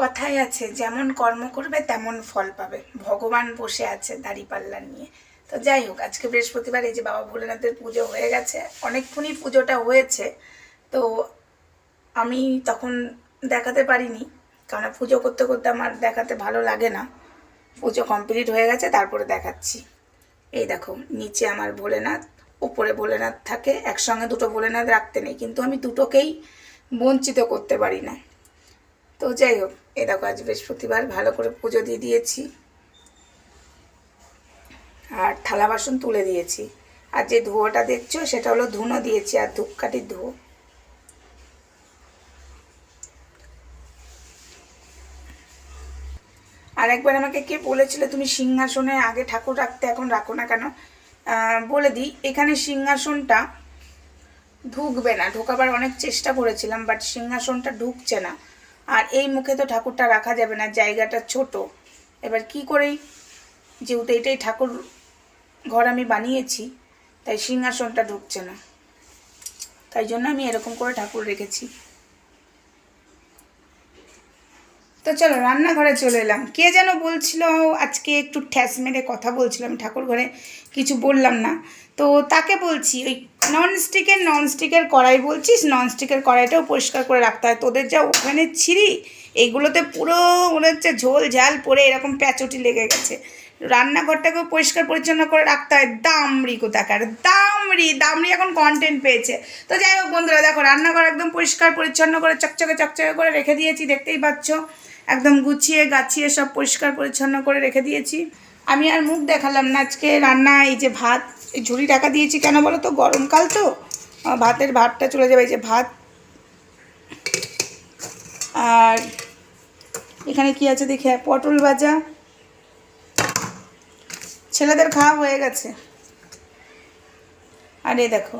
কথায় আছে, যেমন কর্ম করবে তেমন ফল পাবে। ভগবান বসে আছে দাড়িপাল্লা নিয়ে। তো যাই হোক, আজকে বৃহস্পতিবার, এই যে বাবা ভোলেনাথের পুজো হয়ে গেছে, অনেকক্ষণই পুজোটা হয়েছে। তো আমি তখন দেখাতে পারিনি, কারণ পুজো করতে করতে আমার দেখাতে ভালো লাগে না। পুজো কমপ্লিট হয়ে গেছে, তারপরে দেখাচ্ছি। এই দেখো, নিচে আমার ভোলেনাথ, উপরে ভোলেনাথ থাকে, একসঙ্গে দুটো ভোলেনাথ রাখতে নেই, কিন্তু আমি দুটোকেই বঞ্চিত করতে পারি না। তো যাই হোক এ দেখো আজ বৃহস্পতিবার, ভালো করে পুজো দিয়ে দিয়েছি। আর থালা বাসন তুলে দিয়েছি। আর যে ধুয়োটা দেখছ, সেটা হলো ধুনো দিয়েছি, আর ধূপকাঠির ধুয়ো। আর একবার আমাকে কে বলেছিল, তুমি সিংহাসনে আগে ঠাকুর রাখতে, এখন রাখো না কেন? বলে দিই, এখানে সিংহাসনটা ঢুকবে না। ঢোকাবার অনেক চেষ্টা করেছিলাম, বাট সিংহাসনটা ঢুকছে না। আর এই মুখে তো ঠাকুরটা রাখা যাবে না, জায়গাটা ছোট। এবার কি করেই? যেহেতু এটাই ঠাকুর ঘর আমি বানিয়েছি, তাই সিংহাসনটা ঢুকছে না। তাই জন্য আমি এরকম করে ঠাকুর রেখেছি। তো চলো, রান্নাঘরে চলে এলাম। কে যেন বলছিল, আজকে একটু ঠ্যাস মেরে কথা বলছিলাম ঠাকুর ঘরে কিছু বললাম না। তো তাকে বলছি, ওই নন স্টিকের নন স্টিকের কড়াই বলছিস? ননস্টিকের কড়াইটাও পরিষ্কার করে রাখতে হয়। তোদের যা ওখানে ছিঁড়ি, এইগুলোতে পুরো মনে হচ্ছে ঝোল ঝাল পরে এরকম প্যাচটি লেগে গেছে। রান্নাঘরটাকেও পরিষ্কার পরিচ্ছন্ন করে রাখতে হয়। দামড়ি কোথাকার? দামড়ি দামড়ি এখন কন্টেন্ট পেয়েছে। তো যাই হোক বন্ধুরা, দেখো রান্নাঘর একদম পরিষ্কার পরিচ্ছন্ন করে চকচকে চকচকে করে রেখে দিয়েছি, দেখতেই পাচ্ছ। একদম গুছিয়ে গাছিয়ে সব পরিষ্কার পরিচ্ছন্ন করে রেখে দিয়েছি। আমি আর মুখ দেখালাম না আজকে রান্না, এই যে ভাত, এই ঝুড়ি টাকা দিয়েছি কেন বলো তো? গরমকাল তো। ভাতের ভাতটা চলে যাবে, এই যে ভাত। আর এখানে কি আছে দেখে পটল ভাজা। ছেলেদের খাওয়া হয়ে গেছে। আর এই দেখো,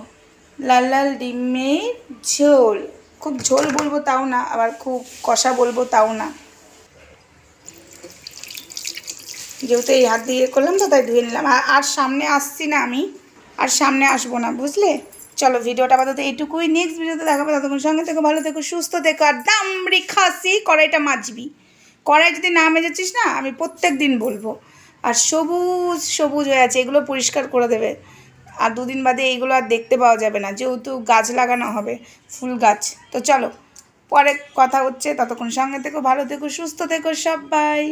লাল লাল ডিমের ঝোল। খুব ঝোল বলব তাও না, আবার খুব কষা বলব তাও না। যেহেতু এই হাত দিয়ে ইয়ে করলাম তো, তাই ধুয়ে নিলাম। আর সামনে আসছি না আমি, আর সামনে আসব না, বুঝলে? চলো ভিডিওটা আপাতত এইটুকুই নেক্সট ভিডিওতে দেখাবো। ততক্ষণ সঙ্গে থেকো, ভালো থেকো, সুস্থ থেকো, আর দামড়ি খাসি কড়াইটা মাজবি। কড়াই যদি না মেজেছিস না, আমি প্রত্যেক দিন বলব। আর সবুজ সবুজ হয়ে আছে, এগুলো পরিষ্কার করে দেবে। আর দুদিন বাদে এইগুলো আর দেখতে পাওয়া যাবে না, যেহেতু গাছ লাগানো হবে, ফুল গাছ। তো চলো, পরে কথা হচ্ছে, ততক্ষণ সঙ্গে থেকো, ভালো থেকো, সুস্থ থেকো সবাই।